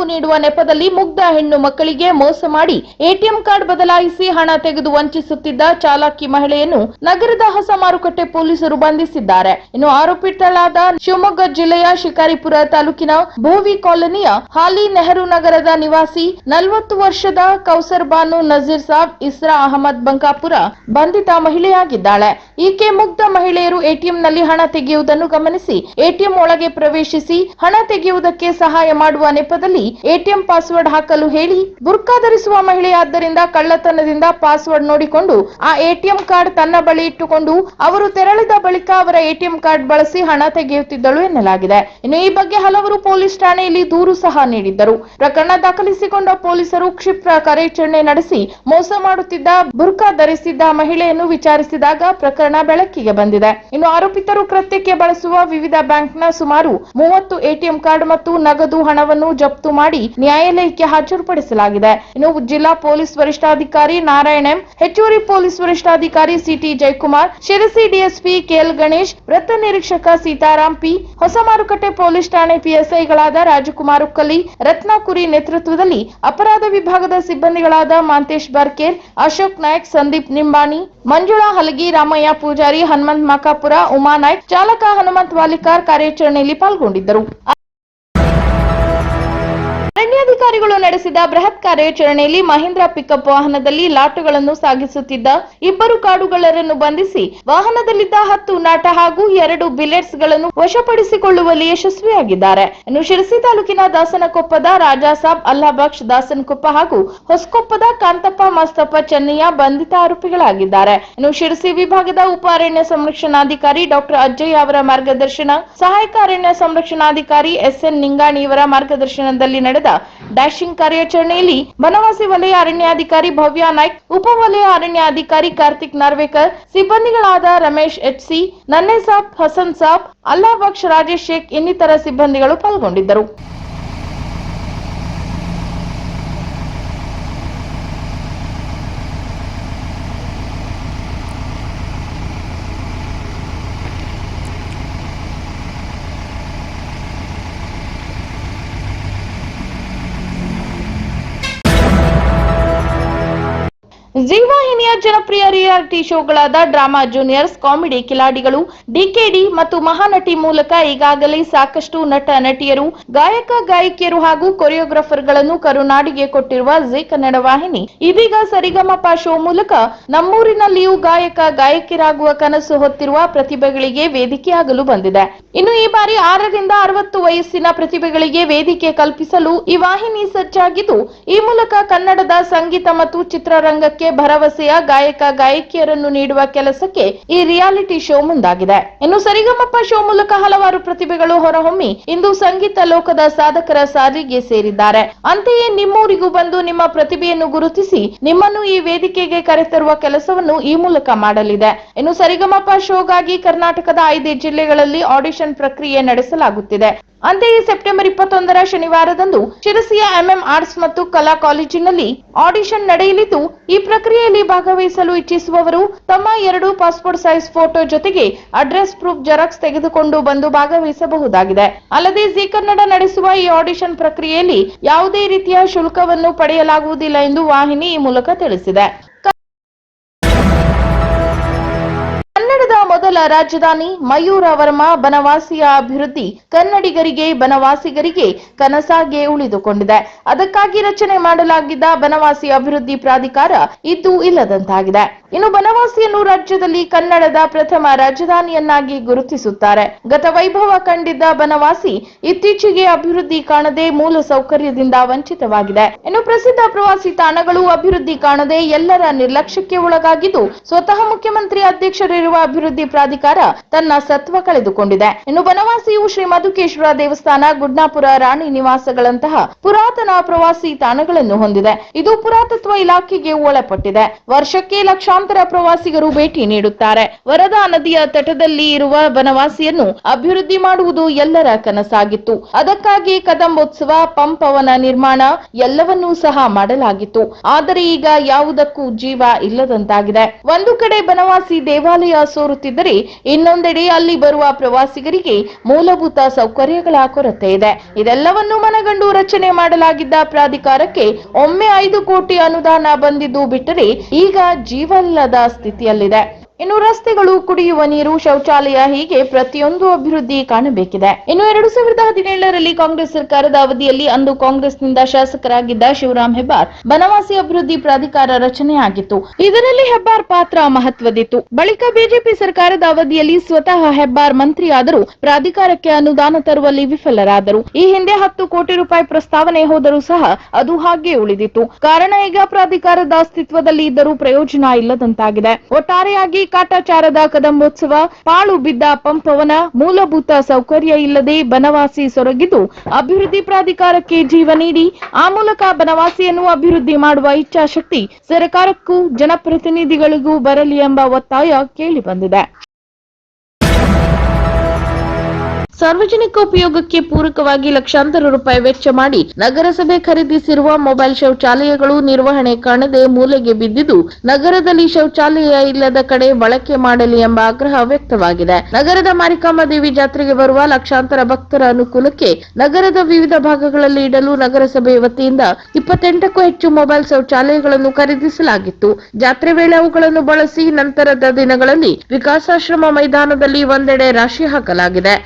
ನೆರವು ನೀಡುವ ನೆಪದಲ್ಲಿ ಮುಗ್ಧ ಹೆಣ್ಣು ಮಕ್ಕಳಿಗೆ ಮೋಸ ಮಾಡಿ ಎಟಿಎಂ ಕಾರ್ಡ್ ಬದಲಾಯಿಸಿ ಹಣ ತೆಗೆದು ವಂಚಿಸುತ್ತಿದ್ದ ಚಾಲಾಕಿ ಮಹಿಳೆಯನ್ನು ನಗರದ ಹೊಸ ಮಾರುಕಟ್ಟೆ ಪೊಲೀಸರು ಬಂಧಿಸಿದ್ದಾರೆ. ಇನ್ನು ಆರೋಪಿತಳಾದ ಶಿವಮೊಗ್ಗ ಜಿಲ್ಲೆಯ ಶಿಕಾರಿಪುರ ತಾಲೂಕಿನ ಭೋವಿ ಕಾಲೋನಿಯ ಹಾಲಿ ನೆಹರು ನಗರದ ನಿವಾಸಿ ನಲವತ್ತು ವರ್ಷದ ಕೌಸರ್ ಬಾನು ನಜೀರ್ ಸಾಬ್ ಇಸ್ರಾ ಅಹಮದ್ ಬಂಕಾಪುರ ಬಂಧಿತ ಮಹಿಳೆಯಾಗಿದ್ದಾಳೆ. ಈಕೆ ಮುಗ್ಧ ಮಹಿಳೆಯರು ಎಟಿಎಂನಲ್ಲಿ ಹಣ ತೆಗೆಯುವುದನ್ನು ಗಮನಿಸಿ ಎಟಿಎಂ ಒಳಗೆ ಪ್ರವೇಶಿಸಿ ಹಣ ತೆಗೆಯುವುದಕ್ಕೆ ಸಹಾಯ ಮಾಡುವ ನೆಪದಲ್ಲಿ ಎಟಿಎಂ ಪಾಸ್ವರ್ಡ್ ಹಾಕಲು ಹೇಳಿ ಬುರ್ಕಾ ಧರಿಸುವ ಮಹಿಳೆಯಾದ್ದರಿಂದ ಕಳ್ಳತನದಿಂದ ಪಾಸ್ವರ್ಡ್ ನೋಡಿಕೊಂಡು ಆ ಎಟಿಎಂ ಕಾರ್ಡ್ ತನ್ನ ಬಳಿ ಇಟ್ಟುಕೊಂಡು ಅವರು ತೆರಳಿದ ಬಳಿಕ ಅವರ ಎಟಿಎಂ ಕಾರ್ಡ್ ಬಳಸಿ ಹಣ ತೆಗೆಯುತ್ತಿದ್ದಳು ಎನ್ನಲಾಗಿದೆ. ಇನ್ನು ಈ ಬಗ್ಗೆ ಹಲವರು ಪೊಲೀಸ್ ಠಾಣೆಯಲ್ಲಿ ದೂರು ಸಹ ನೀಡಿದ್ದರು. ಪ್ರಕರಣ ದಾಖಲಿಸಿಕೊಂಡ ಪೊಲೀಸರು ಕ್ಷಿಪ್ರ ಕಾರ್ಯಾಚರಣೆ ನಡೆಸಿ ಮೋಸ ಮಾಡುತ್ತಿದ್ದ ಬುರ್ಕಾ ಧರಿಸಿದ್ದ ಮಹಿಳೆಯನ್ನು ವಿಚಾರಿಸಿದಾಗ ಪ್ರಕರಣ ಬೆಳಕಿಗೆ ಬಂದಿದೆ. ಇನ್ನು ಆರೋಪಿತರು ಕೃತ್ಯಕ್ಕೆ ಬಳಸುವ ವಿವಿಧ ಬ್ಯಾಂಕ್ನ ಸುಮಾರು ಮೂವತ್ತು ಎಟಿಎಂ ಕಾರ್ಡ್ ಮತ್ತು ನಗದು ಹಣವನ್ನು ಜಪ್ತು ಮಾಡಿ ನ್ಯಾಯಾಲಯಕ್ಕೆ ಹಾಜರುಪಡಿಸಲಾಗಿದೆ. ಇನ್ನು ಜಿಲ್ಲಾ ಪೊಲೀಸ್ ವರಿಷ್ಠಾಧಿಕಾರಿ ನಾರಾಯಣ ಎಂ, ಹೆಚ್ಚುವರಿ ಪೊಲೀಸ್ ವರಿಷ್ಠಾಧಿಕಾರಿ C T Jayakumar, Sirsi DSP K L Ganesh, ವೃತ್ತ ನಿರೀಕ್ಷಕ ಸೀತಾರಾಮ್ ಪಿ, ಹೊಸ ಮಾರುಕಟ್ಟೆ ಪೊಲೀಸ್ ಠಾಣೆ ಪಿಎಸ್ಐಗಳಾದ ರಾಜಕುಮಾರ್ ಉಕ್ಕಲಿ, ರತ್ನಾಕುರಿ ನೇತೃತ್ವದಲ್ಲಿ ಅಪರಾಧ ವಿಭಾಗದ ಸಿಬ್ಬಂದಿಗಳಾದ ಮಾಂತೇಶ್ ಬರ್ಕೇರ್, ಅಶೋಕ್ ನಾಯಕ್, ಸಂದೀಪ್ ನಿಂಬಾಣಿ, ಮಂಜುಳಾ ಹಲಗಿ, ರಾಮಯ್ಯ ಪೂಜಾರಿ, ಹನುಮಂತ್ ಮಾಕಾಪುರ, ಉಮಾ ನಾಯ್ಕ್, ಚಾಲಕ ಹನುಮಂತ್ ವಾಲಿಕಾರ್ ಕಾರ್ಯಾಚರಣೆಯಲ್ಲಿ ಪಾಲ್ಗೊಂಡಿದ್ದರು. ಅರಣ್ಯಾಧಿಕಾರಿಗಳು ನಡೆಸಿದ ಬೃಹತ್ ಕಾರ್ಯಾಚರಣೆಯಲ್ಲಿ ಮಹೇಂದ್ರ ಪಿಕಪ್ ವಾಹನದಲ್ಲಿ ಲಾಟುಗಳನ್ನು ಸಾಗಿಸುತ್ತಿದ್ದ ಇಬ್ಬರು ಕಾಡುಗಳರನ್ನು ಬಂಧಿಸಿ ವಾಹನದಲ್ಲಿದ್ದ ಹತ್ತು ನಾಟ ಹಾಗೂ ಎರಡು ಬಿಲೆಟ್ಸ್ಗಳನ್ನು ವಶಪಡಿಸಿಕೊಳ್ಳುವಲ್ಲಿ ಯಶಸ್ವಿಯಾಗಿದ್ದಾರೆ. ಇನ್ನು ಶಿರಸಿ ತಾಲೂಕಿನ ದಾಸನಕೊಪ್ಪದ ರಾಜಾಸಾಬ್ ಅಲ್ಲಾಬಕ್ಷ್ ದಾಸನಕೊಪ್ಪ ಹಾಗೂ ಹೊಸಕೊಪ್ಪದ ಕಾಂತಪ್ಪ ಮಸ್ತಪ್ಪ ಚೆನ್ನಯ್ಯ ಬಂಧಿತ ಆರೋಪಿಗಳಾಗಿದ್ದಾರೆ. ಇನ್ನು ಶಿರಸಿ ವಿಭಾಗದ ಉಪ ಅರಣ್ಯ ಸಂರಕ್ಷಣಾಧಿಕಾರಿ ಡಾಕ್ಟರ್ ಅಜ್ಜಯ್ಯ ಅವರ ಮಾರ್ಗದರ್ಶನ, ಸಹಾಯಕ ಅರಣ್ಯ ಸಂರಕ್ಷಣಾಧಿಕಾರಿ ಎಸ್ಎನ್ ನಿಂಗಾಣಿ ಇವರ ಮಾರ್ಗದರ್ಶನದಲ್ಲಿ ನಡೆದ ಡ್ಯಾಶಿಂಗ್ ಕಾರ್ಯಾಚರಣೆಯಲ್ಲಿ ಬನವಾಸಿ ವಲಯ ಅರಣ್ಯಾಧಿಕಾರಿ ಭವ್ಯ ನಾಯ್ಕ್, ಉಪ ವಲಯ ಅರಣ್ಯಾಧಿಕಾರಿ ಕಾರ್ತಿಕ್ ನಾರ್ವೇಕರ್, ಸಿಬ್ಬಂದಿಗಳಾದ ರಮೇಶ್ ಎಚ್ ಸಿ ನನ್ನೆ ಸಾಬ್, ಹಸನ್ ಸಾಬ್ ಅಲ್ಲಾ ಬಕ್ಷ್ ರಾಜೇಶ್ ಶೇಖ್ ಇನ್ನಿತರ ಸಿಬ್ಬಂದಿಗಳು ಪಾಲ್ಗೊಂಡಿದ್ದರು. Zero ಜೀವಾಹಿನಿಯ ಜನಪ್ರಿಯ ರಿಯಾಲಿಟಿ ಶೋಗಳಾದ ಡ್ರಾಮಾ ಜೂನಿಯರ್ಸ್, ಕಾಮಿಡಿ ಕಿಲಾಡಿಗಳು ಡಿಕೆಡಿ ಮತ್ತು ಮಹಾನಟಿ ಮೂಲಕ ಈಗಾಗಲೇ ಸಾಕಷ್ಟು ನಟ, ನಟಿಯರು, ಗಾಯಕ, ಗಾಯಕಿಯರು ಹಾಗೂ ಕೊರಿಯೋಗ್ರಾಫರ್ಗಳನ್ನು ಕರುನಾಡಿಗೆ ಕೊಟ್ಟಿರುವ ಜಿ ಕನ್ನಡ ವಾಹಿನಿ. ಇದೀಗ ಸರಿಗಮಪ ಶೋ ಮೂಲಕ ನಮ್ಮೂರಿನಲ್ಲಿಯೂ ಗಾಯಕ, ಗಾಯಕಿಯರಾಗುವ ಕನಸು ಹೊತ್ತಿರುವ ಪ್ರತಿಭೆಗಳಿಗೆ ವೇದಿಕೆಯಾಗಲು ಬಂದಿದೆ. ಇನ್ನು ಈ ಬಾರಿ ಆರರಿಂದ ಅರವತ್ತು ವಯಸ್ಸಿನ ಪ್ರತಿಭೆಗಳಿಗೆ ವೇದಿಕೆ ಕಲ್ಪಿಸಲು ಈ ವಾಹಿನಿ ಸಜ್ಜಾಗಿದ್ದು, ಈ ಮೂಲಕ ಕನ್ನಡದ ಸಂಗೀತ ಮತ್ತು ಚಿತ್ರರಂಗಕ್ಕೆ ಭರವಸೆಯ ಗಾಯಕ ಗಾಯಕಿಯರನ್ನು ನೀಡುವ ಕೆಲಸಕ್ಕೆ ಈ ರಿಯಾಲಿಟಿ ಶೋ ಮುಂದಾಗಿದೆ. ಇನ್ನು ಸರಿಗಮಪ್ಪ ಶೋ ಮೂಲಕ ಹಲವಾರು ಪ್ರತಿಭೆಗಳು ಹೊರಹೊಮ್ಮಿ ಇಂದು ಸಂಗೀತ ಲೋಕದ ಸಾಧಕರ ಸಾರಿಗೆ ಸೇರಿದ್ದಾರೆ. ಅಂತೆಯೇ ನಿಮ್ಮೂರಿಗೂ ಬಂದು ನಿಮ್ಮ ಪ್ರತಿಭೆಯನ್ನು ಗುರುತಿಸಿ ನಿಮ್ಮನ್ನು ಈ ವೇದಿಕೆಗೆ ಕರೆತರುವ ಕೆಲಸವನ್ನು ಈ ಮೂಲಕ ಮಾಡಲಿದೆ. ಇನ್ನು ಸರಿಗಮಪ್ಪ ಶೋಗಾಗಿ ಕರ್ನಾಟಕದ ಐದು ಜಿಲ್ಲೆಗಳಲ್ಲಿ ಆಡಿಷನ್ ಪ್ರಕ್ರಿಯೆ ನಡೆಸಲಾಗುತ್ತಿದೆ. ಅಂತೆಯೇ ಸೆಪ್ಟೆಂಬರ್ ಇಪ್ಪತ್ತೊಂದರ ಶನಿವಾರದಂದು ಶಿರಸಿಯ ಎಂಎಂ ಆರ್ಟ್ಸ್ ಮತ್ತು ಕಲಾ ಕಾಲೇಜಿನಲ್ಲಿ ಆಡಿಷನ್ ನಡೆಯಲಿದ್ದು, ಈ ಪ್ರಕ್ರಿಯೆಯಲ್ಲಿ ಭಾಗವಹಿಸಲು ಇಚ್ಛಿಸುವವರು ತಮ್ಮ ಎರಡು ಪಾಸ್ಪೋರ್ಟ್ ಸೈಜ್ ಫೋಟೋ ಜೊತೆಗೆ ಅಡ್ರೆಸ್ ಪ್ರೂಫ್ ಜೆರಾಕ್ಸ್ ತೆಗೆದುಕೊಂಡು ಬಂದು ಭಾಗವಹಿಸಬಹುದಾಗಿದೆ. ಅಲ್ಲದೆ ಜಿ ಕನ್ನಡ ನಡೆಸುವ ಈ ಆಡಿಷನ್ ಪ್ರಕ್ರಿಯೆಯಲ್ಲಿ ಯಾವುದೇ ರೀತಿಯ ಶುಲ್ಕವನ್ನು ಪಡೆಯಲಾಗುವುದಿಲ್ಲ ಎಂದು ವಾಹಿನಿ ಈ ಮೂಲಕ ತಿಳಿಸಿದೆ. ಮೊದಲ ರಾಜಧಾನಿ ಮಯೂರ ವರ್ಮ ಬನವಾಸಿಯ ಅಭಿವೃದ್ಧಿ ಕನ್ನಡಿಗರಿಗೆ, ಬನವಾಸಿಗರಿಗೆ ಕನಸಾಗೆ ಉಳಿದುಕೊಂಡಿದೆ. ಅದಕ್ಕಾಗಿ ರಚನೆ ಮಾಡಲಾಗಿದ್ದ ಬನವಾಸಿ ಅಭಿವೃದ್ಧಿ ಪ್ರಾಧಿಕಾರ ಇದ್ದು ಇಲ್ಲದಂತಾಗಿದೆ. ಇನ್ನು ಬನವಾಸಿಯನ್ನು ರಾಜ್ಯದಲ್ಲಿ ಕನ್ನಡದ ಪ್ರಥಮ ರಾಜಧಾನಿಯನ್ನಾಗಿ ಗುರುತಿಸುತ್ತಾರೆ. ಗತ ವೈಭವ ಕಂಡಿದ್ದ ಬನವಾಸಿ ಇತ್ತೀಚೆಗೆ ಅಭಿವೃದ್ಧಿ ಕಾಣದೆ ಮೂಲ ಸೌಕರ್ಯದಿಂದ ವಂಚಿತವಾಗಿದೆ. ಇನ್ನು ಪ್ರಸಿದ್ಧ ಪ್ರವಾಸಿ ತಾಣಗಳು ಅಭಿವೃದ್ಧಿ ಕಾಣದೆ ಎಲ್ಲರ ನಿರ್ಲಕ್ಷ್ಯಕ್ಕೆ ಒಳಗಾಗಿದ್ದು, ಸ್ವತಃ ಮುಖ್ಯಮಂತ್ರಿ ಅಧ್ಯಕ್ಷರಿರುವ ಅಭಿವೃದ್ಧಿ ಪ್ರಾಧಿಕಾರ ತನ್ನ ಸತ್ವ ಕಳೆದುಕೊಂಡಿದೆ. ಇನ್ನು ಬನವಾಸಿಯು ಶ್ರೀ ಮಧುಕೇಶ್ವರ ದೇವಸ್ಥಾನ, ಗುಡ್ನಾಪುರ, ರಾಣಿ ನಿವಾಸಗಳಂತಹ ಪುರಾತನ ಪ್ರವಾಸಿ ತಾಣಗಳನ್ನು ಹೊಂದಿದೆ. ಇದು ಪುರಾತತ್ವ ಇಲಾಖೆಗೆ ಒಳಪಟ್ಟಿದೆ. ವರ್ಷಕ್ಕೆ ಲಕ್ಷಾಂತರ ಪ್ರವಾಸಿಗರು ಭೇಟಿ ನೀಡುತ್ತಾರೆ. ವರದಾ ನದಿಯ ತಟದಲ್ಲಿ ಇರುವ ಬನವಾಸಿಯನ್ನು ಅಭಿವೃದ್ಧಿ ಮಾಡುವುದು ಎಲ್ಲರ ಕನಸಾಗಿತ್ತು. ಅದಕ್ಕಾಗಿ ಕದಂಬೋತ್ಸವ ಪಂಪವನ ನಿರ್ಮಾಣ ಎಲ್ಲವನ್ನೂ ಸಹ ಮಾಡಲಾಗಿತ್ತು. ಆದರೆ ಈಗ ಯಾವುದಕ್ಕೂ ಜೀವ ಇಲ್ಲದಂತಾಗಿದೆ. ಒಂದು ಕಡೆ ಬನವಾಸಿ ದೇವಾಲಯ ಸೋರುತ್ತಿದ್ದರೆ ಆದರೆ ಇನ್ನೊಂದೆಡೆ ಅಲ್ಲಿ ಬರುವ ಪ್ರವಾಸಿಗರಿಗೆ ಮೂಲಭೂತ ಸೌಕರ್ಯಗಳ ಕೊರತೆ ಇದೆ. ಇದೆಲ್ಲವನ್ನು ಮನಗಂಡು ರಚನೆ ಮಾಡಲಾಗಿದ್ದ ಪ್ರಾಧಿಕಾರಕ್ಕೆ ಒಮ್ಮೆ ಐದು ಕೋಟಿ ಅನುದಾನ ಬಂದಿದ್ದು ಬಿಟ್ಟರೆ ಈಗ ಜೀವಲ್ಲದ ಸ್ಥಿತಿಯಲ್ಲಿದೆ. ಇನ್ನು ರಸ್ತೆಗಳು ಕುಡಿಯುವ ನೀರು, ಶೌಚಾಲಯ ಹೀಗೆ ಪ್ರತಿಯೊಂದು ಅಭಿವೃದ್ಧಿ ಕಾಣಬೇಕಿದೆ. ಇನ್ನು ಎರಡು ಸಾವಿರದ ಹದಿನೇಳರಲ್ಲಿ ಕಾಂಗ್ರೆಸ್ ಸರ್ಕಾರದ ಅವಧಿಯಲ್ಲಿ ಅಂದು ಕಾಂಗ್ರೆಸ್ನಿಂದ ಶಾಸಕರಾಗಿದ್ದ ಶಿವರಾಮ್ ಹೆಬ್ಬಾರ್ ಬನವಾಸಿ ಅಭಿವೃದ್ಧಿ ಪ್ರಾಧಿಕಾರ ರಚನೆಯಾಗಿತ್ತು. ಇದರಲ್ಲಿ ಹೆಬ್ಬಾರ್ ಪಾತ್ರ ಮಹತ್ವದಿತ್ತು. ಬಳಿಕ ಬಿಜೆಪಿ ಸರ್ಕಾರದ ಅವಧಿಯಲ್ಲಿ ಸ್ವತಃ ಹೆಬ್ಬಾರ್ ಮಂತ್ರಿಯಾದರೂ ಪ್ರಾಧಿಕಾರಕ್ಕೆ ಅನುದಾನ ತರುವಲ್ಲಿ ವಿಫಲರಾದರು. ಈ ಹಿಂದೆ ಹತ್ತು ಕೋಟಿ ರೂಪಾಯಿ ಪ್ರಸ್ತಾವನೆ ಹೋದರೂ ಸಹ ಅದು ಹಾಗೆ ಉಳಿದಿತ್ತು. ಕಾರಣ ಈಗ ಪ್ರಾಧಿಕಾರದ ಅಸ್ತಿತ್ವದಲ್ಲಿ ಇದ್ದರೂ ಪ್ರಯೋಜನ ಇಲ್ಲದಂತಾಗಿದೆ. ಒಟ್ಟಾರೆಯಾಗಿ ಕಾಟಾಚಾರದ ಕದಂಬೋತ್ಸವ, ಪಾಳು ಬಿದ್ದ ಪಂಪವನ ಮೂಲಭೂತ ಸೌಕರ್ಯ ಇಲ್ಲದೆ ಬನವಾಸಿ ಸೊರಗಿದ್ದು, ಅಭಿವೃದ್ಧಿ ಪ್ರಾಧಿಕಾರಕ್ಕೆ ಜೀವ ನೀಡಿ, ಆ ಮೂಲಕ ಬನವಾಸಿಯನ್ನು ಅಭಿವೃದ್ಧಿ ಮಾಡುವ ಇಚ್ಛಾಶಕ್ತಿ ಸರ್ಕಾರಕ್ಕೂ ಜನಪ್ರತಿನಿಧಿಗಳಿಗೂ ಬರಲಿ ಎಂಬ ಒತ್ತಾಯ ಕೇಳಿ ಸಾರ್ವಜನಿಕ ಉಪಯೋಗಕ್ಕೆ ಪೂರಕವಾಗಿ ಲಕ್ಷಾಂತರ ರೂಪಾಯಿ ವೆಚ್ಚ ಮಾಡಿ ನಗರಸಭೆ ಖರೀದಿಸಿರುವ ಮೊಬೈಲ್ ಶೌಚಾಲಯಗಳು ನಿರ್ವಹಣೆ ಕಾಣದೆ ಮೂಲೆಗೆ ಬಿದ್ದಿದ್ದು, ನಗರದಲ್ಲಿ ಶೌಚಾಲಯ ಇಲ್ಲದ ಕಡೆ ಬಳಕೆ ಮಾಡಲಿ ಎಂಬ ಆಗ್ರಹ ವ್ಯಕ್ತವಾಗಿದೆ. ನಗರದ ಮಾರಿಕಾಮ ದೇವಿ ಜಾತ್ರೆಗೆ ಬರುವ ಲಕ್ಷಾಂತರ ಭಕ್ತರ ಅನುಕೂಲಕ್ಕೆ ನಗರದ ವಿವಿಧ ಭಾಗಗಳಲ್ಲಿ ಇಡಲು ನಗರಸಭೆ ವತಿಯಿಂದ ಇಪ್ಪತ್ತೆಂಟಕ್ಕೂ ಹೆಚ್ಚು ಮೊಬೈಲ್ ಶೌಚಾಲಯಗಳನ್ನು ಖರೀದಿಸಲಾಗಿತ್ತು. ಜಾತ್ರೆ ವೇಳೆ ಅವುಗಳನ್ನು ಬಳಸಿ ನಂತರದ ದಿನಗಳಲ್ಲಿ ವಿಕಾಸಾಶ್ರಮ ಮೈದಾನದಲ್ಲಿ ಒಂದೆಡೆ ರಾಶಿ ಹಾಕಲಾಗಿದೆ.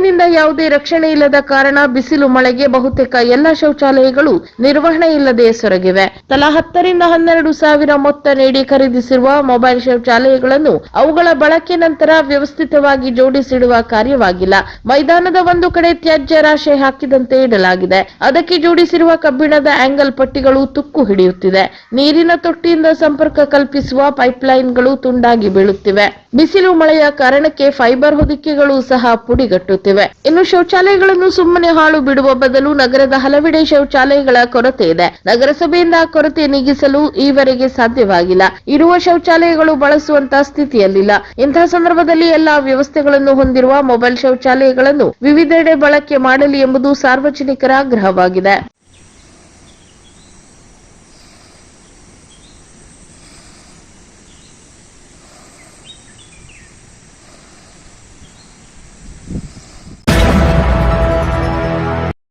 ಮೇಲಿನಿಂದ ಯಾವುದೇ ರಕ್ಷಣೆ ಇಲ್ಲದ ಕಾರಣ ಬಿಸಿಲು ಮಳೆಗೆ ಬಹುತೇಕ ಎಲ್ಲ ಶೌಚಾಲಯಗಳು ನಿರ್ವಹಣೆ ಇಲ್ಲದೆ ಸೊರಗಿವೆ. ತಲಾ ಹತ್ತರಿಂದ ಹನ್ನೆರಡು ಸಾವಿರ ಮೊತ್ತ ನೀಡಿ ಖರೀದಿಸಿರುವ ಮೊಬೈಲ್ ಶೌಚಾಲಯಗಳನ್ನು ಅವುಗಳ ಬಳಕೆ ನಂತರ ವ್ಯವಸ್ಥಿತವಾಗಿ ಜೋಡಿಸಿಡುವ ಕಾರ್ಯವಾಗಿಲ್ಲ. ಮೈದಾನದ ಒಂದು ಕಡೆ ತ್ಯಾಜ್ಯ ರಾಶಿ ಹಾಕಿದಂತೆ ಇಡಲಾಗಿದೆ. ಅದಕ್ಕೆ ಜೋಡಿಸಿರುವ ಕಬ್ಬಿಣದ ಆಂಗಲ್ ಪಟ್ಟಿಗಳು ತುಕ್ಕು ಹಿಡಿಯುತ್ತಿದೆ. ನೀರಿನ ತೊಟ್ಟಿಯಿಂದ ಸಂಪರ್ಕ ಕಲ್ಪಿಸುವ ಪೈಪ್ಲೈನ್ಗಳು ತುಂಡಾಗಿ ಬೀಳುತ್ತಿವೆ. ಬಿಸಿಲು ಮಳೆಯ ಕಾರಣಕ್ಕೆ ಫೈಬರ್ ಹೊದಿಕೆಗಳು ಸಹ ಪುಡಿಗಟ್ಟುತ್ತಿವೆ. ಇನ್ನು ಶೌಚಾಲಯಗಳನ್ನು ಸುಮ್ಮನೆ ಹಾಳು ಬಿಡುವ ಬದಲು ನಗರದ ಹಲವೆಡೆ ಶೌಚಾಲಯಗಳ ಕೊರತೆ ಇದೆ. ನಗರಸಭೆಯಿಂದ ಕೊರತೆ ನೀಗಿಸಲು ಈವರೆಗೆ ಸಾಧ್ಯವಾಗಿಲ್ಲ. ಇರುವ ಶೌಚಾಲಯಗಳು ಬಳಸುವಂತಹ ಸ್ಥಿತಿಯಲ್ಲಿಲ್ಲ. ಇಂತಹ ಸಂದರ್ಭದಲ್ಲಿ ಎಲ್ಲಾ ವ್ಯವಸ್ಥೆಗಳನ್ನು ಹೊಂದಿರುವ ಮೊಬೈಲ್ ಶೌಚಾಲಯಗಳನ್ನು ವಿವಿಧೆಡೆ ಬಳಕೆ ಮಾಡಲಿ ಎಂಬುದು ಸಾರ್ವಜನಿಕರ ಆಗ್ರಹವಾಗಿದೆ.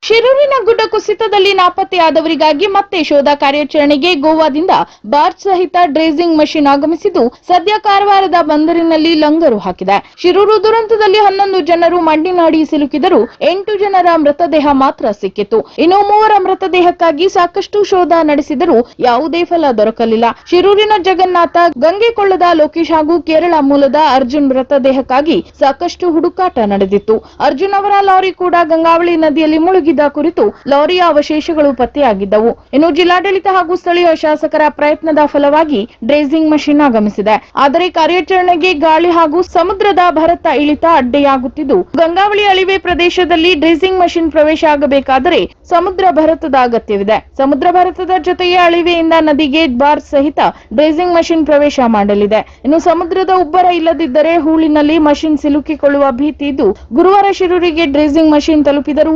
ಶಿರೂರಿನ ಗುಡ್ಡ ಕುಸಿತದಲ್ಲಿ ನಾಪತ್ತೆಯಾದವರಿಗಾಗಿ ಮತ್ತೆ ಶೋಧ ಕಾರ್ಯಾಚರಣೆಗೆ ಗೋವಾದಿಂದ ಬಾರ್ಚ್ ಸಹಿತ ಡ್ರೇಸಿಂಗ್ ಮಷಿನ್ ಆಗಮಿಸಿದ್ದು ಸದ್ಯ ಕಾರವಾರದ ಬಂದರಿನಲ್ಲಿ ಲಂಗರು ಹಾಕಿದೆ. ಶಿರೂರು ದುರಂತದಲ್ಲಿ ಹನ್ನೊಂದು ಜನರು ಮಣ್ಣಿನಾಡಿ ಸಿಲುಕಿದರೂ ಎಂಟು ಜನರ ಮೃತದೇಹ ಮಾತ್ರ ಸಿಕ್ಕಿತು ಇನ್ನು ಮೂವರ ಮೃತದೇಹಕ್ಕಾಗಿ ಸಾಕಷ್ಟು ಶೋಧ ನಡೆಸಿದರೂ ಯಾವುದೇ ಫಲ ದೊರಕಲಿಲ್ಲ. ಶಿರೂರಿನ ಜಗನ್ನಾಥ ಗಂಗೆಕೊಳ್ಳದ ಲೋಕೇಶ್ ಹಾಗೂ ಕೇರಳ ಮೂಲದ ಅರ್ಜುನ್ ಮೃತದೇಹಕ್ಕಾಗಿ ಸಾಕಷ್ಟು ಹುಡುಕಾಟ ನಡೆದಿತ್ತು. ಅರ್ಜುನ್ ಅವರ ಲಾರಿ ಕೂಡ ಗಂಗಾವಳಿ ನದಿಯಲ್ಲಿ ಮುಳುಗಿದ್ದ ಕುರಿತು ಲಾರಿಯ ಅವಶೇಷಗಳು ಪತ್ತೆಯಾಗಿದ್ದವು. ಇನ್ನು ಜಿಲ್ಲಾಡಳಿತ ಹಾಗೂ ಸ್ಥಳೀಯ ಶಾಸಕರ ಪ್ರಯತ್ನದ ಫಲವಾಗಿ ಡ್ರೇಸಿಂಗ್ ಮಷಿನ್ ಆಗಮಿಸಿದೆ. ಆದರೆ ಕಾರ್ಯಾಚರಣೆಗೆ ಗಾಳಿ ಹಾಗೂ ಸಮುದ್ರದ ಭರತ ಇಳಿತ ಅಡ್ಡೆಯಾಗುತ್ತಿದ್ದು, ಗಂಗಾವಳಿ ಅಳಿವೆ ಪ್ರದೇಶದಲ್ಲಿ ಡ್ರೇಸಿಂಗ್ ಮಷಿನ್ ಪ್ರವೇಶ ಆಗಬೇಕಾದರೆ ಸಮುದ್ರ ಭರತದ ಅಗತ್ಯವಿದೆ. ಸಮುದ್ರ ಭರತದ ಜೊತೆಗೆ ಅಳಿವೆಯಿಂದ ನದಿಗೆ ಬಾರ್ ಸಹಿತ ಡ್ರೇಸಿಂಗ್ ಮಷಿನ್ ಪ್ರವೇಶ ಮಾಡಲಿದೆ. ಇನ್ನು ಸಮುದ್ರದ ಉಬ್ಬರ ಇಲ್ಲದಿದ್ದರೆ ಹೂಳಿನಲ್ಲಿ ಮಷಿನ್ ಸಿಲುಕಿಕೊಳ್ಳುವ ಭೀತಿ ಇದ್ದು, ಗುರುವಾರ ಶಿರೂರಿಗೆ ಡ್ರೇಸಿಂಗ್ ಮಷಿನ್ ತಲುಪಿದರೂ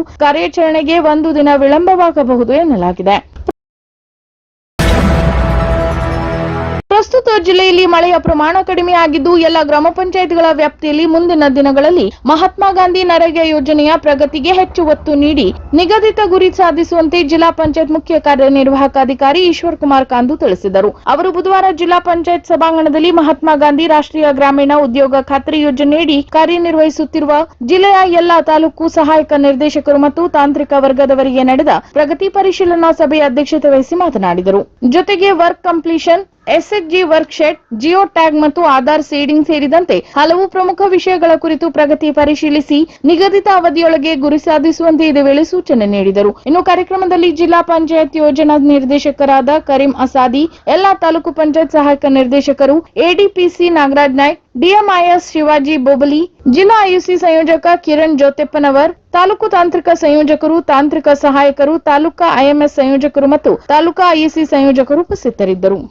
ಕಾರ್ಯಾಚರಣೆಗೆ ಒಂದು ದಿನ ವಿಳಂಬವಾಗಬಹುದು ಎನ್ನಲಾಗಿದೆ. ಪ್ರಸ್ತುತ ಜಿಲ್ಲೆಯಲ್ಲಿ ಮಳೆಯ ಪ್ರಮಾಣ ಕಡಿಮೆಯಾಗಿದ್ದು, ಎಲ್ಲ ಗ್ರಾಮ ಪಂಚಾಯತ್ಗಳ ವ್ಯಾಪ್ತಿಯಲ್ಲಿ ಮುಂದಿನ ದಿನಗಳಲ್ಲಿ ಮಹಾತ್ಮ ಗಾಂಧಿ ನರೇಗಾ ಯೋಜನೆಯ ಪ್ರಗತಿಗೆ ಹೆಚ್ಚು ಒತ್ತು ನೀಡಿ, ನಿಗದಿತ ಗುರಿ ಸಾಧಿಸುವಂತೆ ಜಿಲ್ಲಾ ಪಂಚಾಯತ್ ಮುಖ್ಯ ಕಾರ್ಯನಿರ್ವಾಹಕ ಅಧಿಕಾರಿ ಈಶ್ವರ್ ಕುಮಾರ್ ಕಾಂದು ತಿಳಿಸಿದರು. ಅವರು ಬುಧವಾರ ಜಿಲ್ಲಾ ಪಂಚಾಯತ್ ಸಭಾಂಗಣದಲ್ಲಿ ಮಹಾತ್ಮ ಗಾಂಧಿ ರಾಷ್ಟ್ರೀಯ ಗ್ರಾಮೀಣ ಉದ್ಯೋಗ ಖಾತ್ರಿ ಯೋಜನೆಯಡಿ ಕಾರ್ಯನಿರ್ವಹಿಸುತ್ತಿರುವ ಜಿಲ್ಲೆಯ ಎಲ್ಲಾ ತಾಲೂಕು ಸಹಾಯಕ ನಿರ್ದೇಶಕರು ಮತ್ತು ತಾಂತ್ರಿಕ ವರ್ಗದವರಿಗೆ ನಡೆದ ಪ್ರಗತಿ ಪರಿಶೀಲನಾ ಸಭೆಯ ಅಧ್ಯಕ್ಷತೆ ವಹಿಸಿ ಮಾತನಾಡಿದರು. ಜೊತೆಗೆ work completion SHG work shed geo tag ಮತ್ತು ಆಧಾರ್ ಸೀಡಿಂಗ್ ಸೇರಿದಂತೆ ಹಲವು ಪ್ರಮುಖ ವಿಷಯಗಳ ಕುರಿತು ಪ್ರಗತಿ ಪರಿಶೀಲಿಸಿ ನಿಗದಿತ ಅವಧಿಯೊಳಗೆ ಗುರಿ ಸಾಧಿಸುವಂತೆ ಇದೇ ವೇಳೆ ಸೂಚನೆ ನೀಡಿದರು. ಇನ್ನು ಕಾರ್ಯಕ್ರಮದಲ್ಲಿ ಜಿಲ್ಲಾ ಪಂಚಾಯತ್ ಯೋಜನಾ ನಿರ್ದೇಶಕರಾದ ಕರೀಂ ಅಸಾದಿ, ಎಲ್ಲಾ ತಾಲೂಕು ಪಂಚಾಯತ್ ಸಹಾಯಕ ನಿರ್ದೇಶಕರು ಎಡಿಪಿಸಿ ನಾಗರಾಜ್ ನಾಯ್ಕ್, ಡಿಎಂಐಎಸ್ ಶಿವಾಜಿ ಬೋಬಲಿ ಜಿಲ್ಲಾ ಐಯುಸಿ ಸಂಯೋಜಕ ಕಿರಣ್ ಜ್ಯೋತೆಪ್ಪನವರ್ ತಾಲೂಕು ತಾಂತ್ರಿಕ ಸಂಯೋಜಕರು, ತಾಂತ್ರಿಕ ಸಹಾಯಕರು, ತಾಲೂಕಾ ಐಎಂಎಸ್ ಸಂಯೋಜಕರು ಮತ್ತು ತಾಲೂಕಾ ಐಇಸಿ ಸಂಯೋಜಕರು ಉಪಸ್ಥಿತರಿದ್ದರು.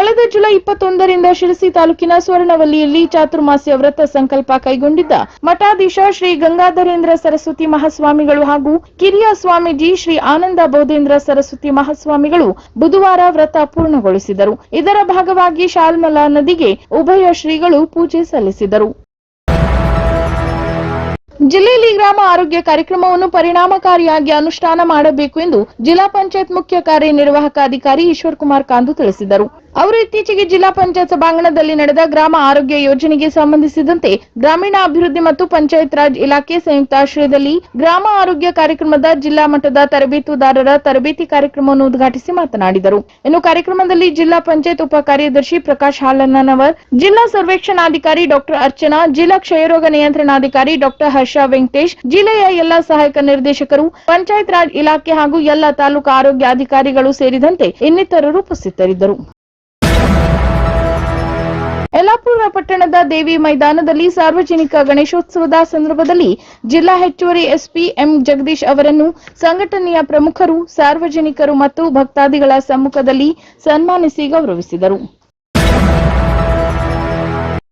ಕಳೆದ ಜುಲೈ ಇಪ್ಪತ್ತೊಂದರಿಂದ ಶಿರಸಿ ತಾಲೂಕಿನ ಸ್ವರ್ಣವಲ್ಲಿಯಲ್ಲಿ ಚಾತುರ್ಮಾಸ್ಯ ವ್ರತ ಸಂಕಲ್ಪ ಕೈಗೊಂಡಿದ್ದ ಮಠಾಧೀಶ ಶ್ರೀ ಗಂಗಾಧರೇಂದ್ರ ಸರಸ್ವತಿ ಮಹಾಸ್ವಾಮಿಗಳು ಹಾಗೂ ಕಿರಿಯ ಸ್ವಾಮೀಜಿ ಶ್ರೀ ಆನಂದ ಬೋಧೇಂದ್ರ ಸರಸ್ವತಿ ಮಹಾಸ್ವಾಮಿಗಳು ಬುಧವಾರ ವ್ರತ ಪೂರ್ಣಗೊಳಿಸಿದರು. ಇದರ ಭಾಗವಾಗಿ ಶಾಲ್ಮಲಾ ನದಿಗೆ ಉಭಯ ಶ್ರೀಗಳು ಪೂಜೆ ಸಲ್ಲಿಸಿದರು. ಜಿಲ್ಲೆಯಲ್ಲಿ ಗ್ರಾಮ ಆರೋಗ್ಯ ಕಾರ್ಯಕ್ರಮವನ್ನು ಪರಿಣಾಮಕಾರಿಯಾಗಿ ಅನುಷ್ಠಾನ ಮಾಡಬೇಕು ಎಂದು ಜಿಲ್ಲಾ ಪಂಚಾಯತ್ ಮುಖ್ಯ ಕಾರ್ಯನಿರ್ವಾಹಕ ಅಧಿಕಾರಿ ಈಶ್ವರ್ ಕುಮಾರ್ ಕಾಂದು ತಿಳಿಸಿದರು. ಅವರು ಇತ್ತೀಚೆಗೆ ಜಿಲ್ಲಾ ಪಂಚಾಯತ್ ಸಭಾಂಗಣದಲ್ಲಿ ನಡೆದ ಗ್ರಾಮ ಆರೋಗ್ಯ ಯೋಜನೆಗೆ ಸಂಬಂಧಿಸಿದಂತೆ ಗ್ರಾಮೀಣ ಅಭಿವೃದ್ಧಿ ಮತ್ತು ಪಂಚಾಯತ್ ರಾಜ್ ಇಲಾಖೆ ಸಂಯುಕ್ತ ಆಶ್ರಯದಲ್ಲಿ ಗ್ರಾಮ ಆರೋಗ್ಯ ಕಾರ್ಯಕ್ರಮದ ಜಿಲ್ಲಾ ಮಟ್ಟದ ತರಬೇತುದಾರರ ತರಬೇತಿ ಕಾರ್ಯಕ್ರಮವನ್ನು ಉದ್ಘಾಟಿಸಿ ಮಾತನಾಡಿದರು. ಇನ್ನು ಕಾರ್ಯಕ್ರಮದಲ್ಲಿ ಜಿಲ್ಲಾ ಪಂಚಾಯತ್ ಉಪ ಕಾರ್ಯದರ್ಶಿ ಪ್ರಕಾಶ್ ಹಾಲನ್ನವರ್ ಜಿಲ್ಲಾ ಸರ್ವೇಕ್ಷಣಾಧಿಕಾರಿ ಡಾಕ್ಟರ್ ಅರ್ಚನಾ, ಜಿಲ್ಲಾ ಕ್ಷಯರೋಗ ನಿಯಂತ್ರಣಾಧಿಕಾರಿ ಡಾಕ್ಟರ್ ಹರ್ಷ ವೆಂಕಟೇಶ್, ಜಿಲ್ಲೆಯ ಎಲ್ಲಾ ಸಹಾಯಕ ನಿರ್ದೇಶಕರು, ಪಂಚಾಯತ್ ರಾಜ್ ಇಲಾಖೆ ಹಾಗೂ ಎಲ್ಲ ತಾಲೂಕು ಆರೋಗ್ಯ ಅಧಿಕಾರಿಗಳು ಸೇರಿದಂತೆ ಇನ್ನಿತರರು ಉಪಸ್ಥಿತರಿದ್ದರು. ಯಲ್ಲಾಪುರ ಪಟ್ಟಣದ ದೇವಿ ಮೈದಾನದಲ್ಲಿ ಸಾರ್ವಜನಿಕ ಗಣೇಶೋತ್ಸವದ ಸಂದರ್ಭದಲ್ಲಿ ಜಿಲ್ಲಾ ಹೆಚ್ಚುವರಿ ಎಸ್ಪಿ ಎಂ ಜಗದೀಶ್ ಅವರನ್ನು ಸಂಘಟನೆಯ ಪ್ರಮುಖರು, ಸಾರ್ವಜನಿಕರು ಮತ್ತು ಭಕ್ತಾದಿಗಳ ಸಮ್ಮುಖದಲ್ಲಿ ಸನ್ಮಾನಿಸಿ ಗೌರವಿಸಿದರು.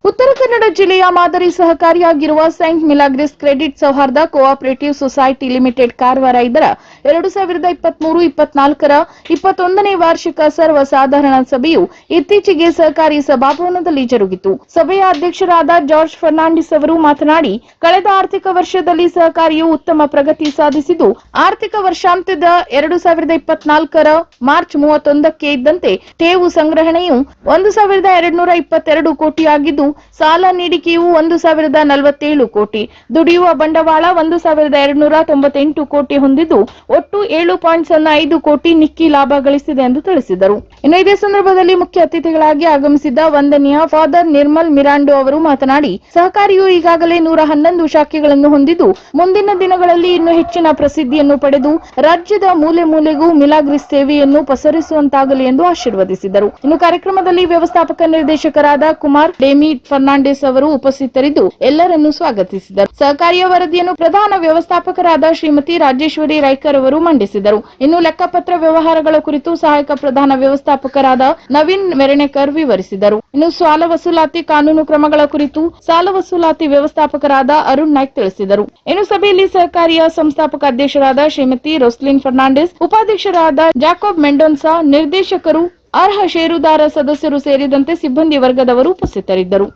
ಉತ್ತರ ಕನ್ನಡ ಜಿಲ್ಲೆಯ ಮಾದರಿ ಸಹಕಾರಿಯಾಗಿರುವ saint Milagres credit Souharda cooperative society limited, Karwar ಇದರ ಎರಡು ಸಾವಿರದ ಇಪ್ಪತ್ಮೂರು, ಇಪ್ಪತ್ನಾಲ್ಕರ ಇಪ್ಪತ್ತೊಂದನೇ ವಾರ್ಷಿಕ ಸರ್ವಸಾಧಾರಣ ಸಭೆಯು ಇತ್ತೀಚೆಗೆ ಸಹಕಾರಿ ಸಭಾಭವನದಲ್ಲಿ ಜರುಗಿತು. ಸಭೆಯ ಅಧ್ಯಕ್ಷರಾದ ಜಾರ್ಜ್ ಫರ್ನಾಂಡಿಸ್ ಅವರು ಮಾತನಾಡಿ, ಕಳೆದ ಆರ್ಥಿಕ ವರ್ಷದಲ್ಲಿ ಸಹಕಾರಿಯು ಉತ್ತಮ ಪ್ರಗತಿ ಸಾಧಿಸಿದ್ದು, ಆರ್ಥಿಕ ವರ್ಷಾಂತ್ಯದ ಎರಡು ಸಾವಿರದ ಇಪ್ಪತ್ನಾಲ್ಕರ ಮಾರ್ಚ್ ಮೂವತ್ತೊಂದಕ್ಕೆ ಇದ್ದಂತೆ ಠೇವು ಸಂಗ್ರಹಣೆಯು ಒಂದು ಸಾವಿರದ ಎರಡ್ನೂರ ಇಪ್ಪತ್ತೆರಡು ಕೋಟಿಯಾಗಿದ್ದು, ಸಾಲ ನೀಡಿಕೆಯು ಒಂದು ಸಾವಿರದ ನಲವತ್ತೇಳು ಕೋಟಿ. ದುಡಿಯುವ ಬಂಡವಾಳ ಒಂದು ಸಾವಿರದ ಎರಡ್ನೂರ ತೊಂಬತ್ತೆಂಟು ಕೋಟಿ ಹೊಂದಿದ್ದು ಒಟ್ಟು ಏಳು ಪಾಯಿಂಟ್ ಸೊನ್ನೆ ಐದು ಕೋಟಿ ನಿಕ್ಕಿ ಲಾಭ ಗಳಿಸಿದೆ ಎಂದು ತಿಳಿಸಿದರು. ಇನ್ನು ಇದೇ ಸಂದರ್ಭದಲ್ಲಿ ಮುಖ್ಯ ಅತಿಥಿಗಳಾಗಿ ಆಗಮಿಸಿದ್ದ ವಂದನೀಯ ಫಾದರ್ ನಿರ್ಮಲ್ ಮಿರಾಂಡೋ ಅವರು ಮಾತನಾಡಿ, ಸಹಕಾರಿಯು ಈಗಾಗಲೇ ನೂರ ಹನ್ನೊಂದು ಶಾಖೆಗಳನ್ನು ಹೊಂದಿದ್ದು, ಮುಂದಿನ ದಿನಗಳಲ್ಲಿ ಇನ್ನು ಹೆಚ್ಚಿನ ಪ್ರಸಿದ್ಧಿಯನ್ನು ಪಡೆದು, ರಾಜ್ಯದ ಮೂಲೆ ಮೂಲೆಗೂ ಮಿಲಾಗ್ರಿಸ್ ಸೇವೆಯನ್ನು ಪಸರಿಸುವಂತಾಗಲಿ ಎಂದು ಆಶೀರ್ವದಿಸಿದರು. ಇನ್ನು ಕಾರ್ಯಕ್ರಮದಲ್ಲಿ ವ್ಯವಸ್ಥಾಪಕ ನಿರ್ದೇಶಕರಾದ ಕುಮಾರ್ ಡೇಮಿ ಫರ್ನಾಂಡಿಸ್ ಅವರು ಉಪಸ್ಥಿತರಿದ್ದು, ಎಲ್ಲರನ್ನೂ ಸ್ವಾಗತಿಸಿದರು. ಸಹಕಾರಿಯ ವರದಿಯನ್ನು ಪ್ರಧಾನ ವ್ಯವಸ್ಥಾಪಕರಾದ ಶ್ರೀಮತಿ ರಾಜೇಶ್ವರಿ ರೈಕರ್ ಅವರು ಮಂಡಿಸಿದರು. ಇನ್ನು ಲೆಕ್ಕಪತ್ರ ವ್ಯವಹಾರಗಳ ಕುರಿತು ಸಹಾಯಕ ಪ್ರಧಾನ ವ್ಯವಸ್ಥಾಪಕರಾದ ನವೀನ್ ಮೆರಣೆಕರ್ ವಿವರಿಸಿದರು. ಇನ್ನು ಸಾಲ ವಸೂಲಾತಿ ಕಾನೂನು ಕ್ರಮಗಳ ಕುರಿತು ಸಾಲ ವಸೂಲಾತಿ ವ್ಯವಸ್ಥಾಪಕರಾದ ಅರುಣ್ ನಾಯ್ಕ್ ತಿಳಿಸಿದರು. ಇನ್ನು ಸಭೆಯಲ್ಲಿ ಸಹಕಾರಿಯ ಸಂಸ್ಥಾಪಕ ಅಧ್ಯಕ್ಷರಾದ ಶ್ರೀಮತಿ ರೊಸ್ಲಿನ್ ಫರ್ನಾಂಡಿಸ್, ಉಪಾಧ್ಯಕ್ಷರಾದ ಜಾಕೋಬ್ ಮೆಂಡೋನ್ಸಾ, ನಿರ್ದೇಶಕರು ಅರ್ಹ ಷೇರುದಾರ ಸದಸ್ಯರು ಸೇರಿದಂತೆ ಸಿಬ್ಬಂದಿ ವರ್ಗದವರು ಉಪಸ್ಥಿತರಿದ್ದರು.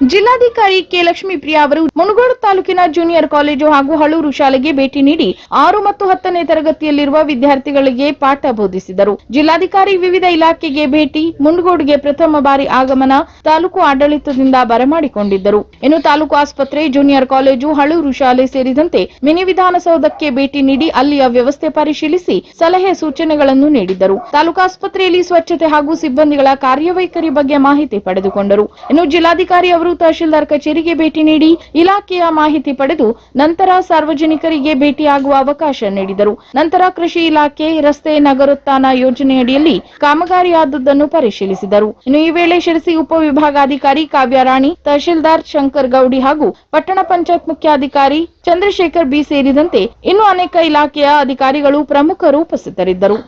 ಜಿಲ್ಲಾಧಿಕಾರಿ ಕೆ ಲಕ್ಷ್ಮೀಪ್ರಿಯಾ ಅವರು ಮುನಗೋಡು ತಾಲೂಕಿನ ಜೂನಿಯರ್ ಕಾಲೇಜು ಹಾಗೂ ಹಳೂರು ಶಾಲೆಗೆ ಭೇಟಿ ನೀಡಿ ಆರು ಮತ್ತು ಹತ್ತನೇ ತರಗತಿಯಲ್ಲಿರುವ ವಿದ್ಯಾರ್ಥಿಗಳಿಗೆ ಪಾಠ ಬೋಧಿಸಿದರು. ಜಿಲ್ಲಾಧಿಕಾರಿ ವಿವಿಧ ಇಲಾಖೆಗೆ ಭೇಟಿ ಮುಂಡಗೋಡ್ಗೆ ಪ್ರಥಮ ಬಾರಿ ಆಗಮನ, ತಾಲೂಕು ಆಡಳಿತದಿಂದ ಬರಮಾಡಿಕೊಂಡಿದ್ದರು. ಇನ್ನು ತಾಲೂಕು ಆಸ್ಪತ್ರೆ, ಜೂನಿಯರ್ ಕಾಲೇಜು, ಹಳೂರು ಶಾಲೆ ಸೇರಿದಂತೆ ಮಿನಿ ವಿಧಾನಸೌಧಕ್ಕೆ ಭೇಟಿ ನೀಡಿ ಅಲ್ಲಿಯ ವ್ಯವಸ್ಥೆ ಪರಿಶೀಲಿಸಿ ಸಲಹೆ ಸೂಚನೆಗಳನ್ನು ನೀಡಿದರು. ತಾಲೂಕು ಆಸ್ಪತ್ರೆಯಲ್ಲಿ ಸ್ವಚ್ಛತೆ ಹಾಗೂ ಸಿಬ್ಬಂದಿಗಳ ಕಾರ್ಯವೈಖರಿ ಬಗ್ಗೆ ಮಾಹಿತಿ ಪಡೆದುಕೊಂಡರು. ಇನ್ನು ಜಿಲ್ಲಾಧಿಕಾರಿ ಅವರು ತಹಶೀಲ್ದಾರ್ ಕಚೇರಿಗೆ ಭೇಟಿ ನೀಡಿ ಇಲಾಖೆಯ ಮಾಹಿತಿ ಪಡೆದು ನಂತರ ಸಾರ್ವಜನಿಕರಿಗೆ ಭೇಟಿಯಾಗುವ ಅವಕಾಶ ನೀಡಿದರು. ನಂತರ ಕೃಷಿ ಇಲಾಖೆ, ರಸ್ತೆ, ನಗರೋತ್ಥಾನ ಯೋಜನೆಯಡಿಯಲ್ಲಿ ಕಾಮಗಾರಿಯಾದದ್ದನ್ನು ಪರಿಶೀಲಿಸಿದರು. ಇನ್ನು ಈ ವೇಳೆ ಶಿರಸಿ ಉಪವಿಭಾಗಾಧಿಕಾರಿ ಕಾವ್ಯರಾಣಿ ತಹಶೀಲ್ದಾರ್ ಶಂಕರ್ ಗೌಡಿ ಹಾಗೂ ಪಟ್ಟಣ ಪಂಚಾಯತ್ ಮುಖ್ಯಾಧಿಕಾರಿ ಚಂದ್ರಶೇಖರ್ ಬಿ ಸೇರಿದಂತೆ ಇನ್ನು ಅನೇಕ ಇಲಾಖೆಯ ಅಧಿಕಾರಿಗಳು ಪ್ರಮುಖರು ಉಪಸ್ಥಿತರಿದ್ದರು.